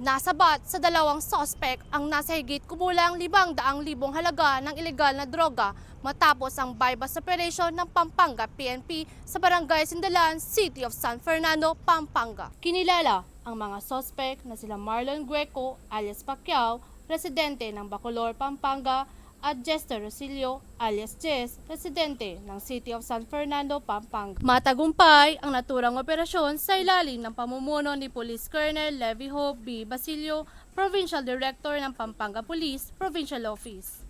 Nasabat sa dalawang sospek ang nasa higit kumulang libang daang libong halaga ng ilegal na droga matapos ang bypass operation ng Pampanga PNP sa Barangay Sindalan, City of San Fernando, Pampanga. Kinilala ang mga sospek na sila Marlon Gueco alias Pacquiao, residente ng Bacolor, Pampanga, at Jester Rosilio alias Jess, residente ng City of San Fernando, Pampanga. Matagumpay ang naturang operasyon sa ilalim ng pamumuno ni Police Colonel Levy Hope B. Basilio, Provincial Director ng Pampanga Police Provincial Office.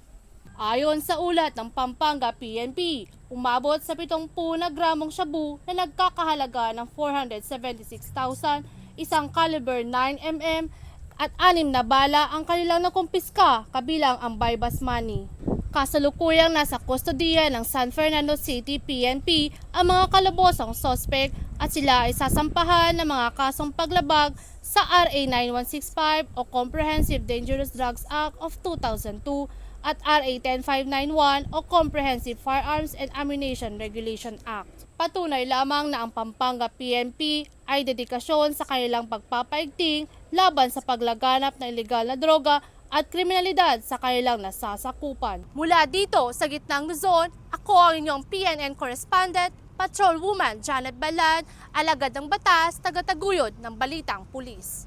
Ayon sa ulat ng Pampanga PNP, umabot sa 70 na gramong shabu na nagkakahalaga ng 476,000, isang caliber 9mm at anim na bala ang kanilang nakumpiska kabilang ang bypass money. Kasalukuyang nasa kustodiya ng San Fernando City PNP ang mga kalabosang sospek at sila ay sasampahan ng mga kasong paglabag sa RA 9165 o Comprehensive Dangerous Drugs Act of 2002 at RA 10591 o Comprehensive Firearms and Ammunition Regulation Act. Patunay lamang na ang Pampanga PNP ay dedikasyon sa kanilang pagpapaigting laban sa paglaganap ng ilegal na droga at kriminalidad sa kanilang nasasakupan. Mula dito sa gitnang Luzon, ako ang inyong PNN correspondent, Patrolwoman Janet Balan, alagad ng batas, tagataguyod ng Balitang Pulis.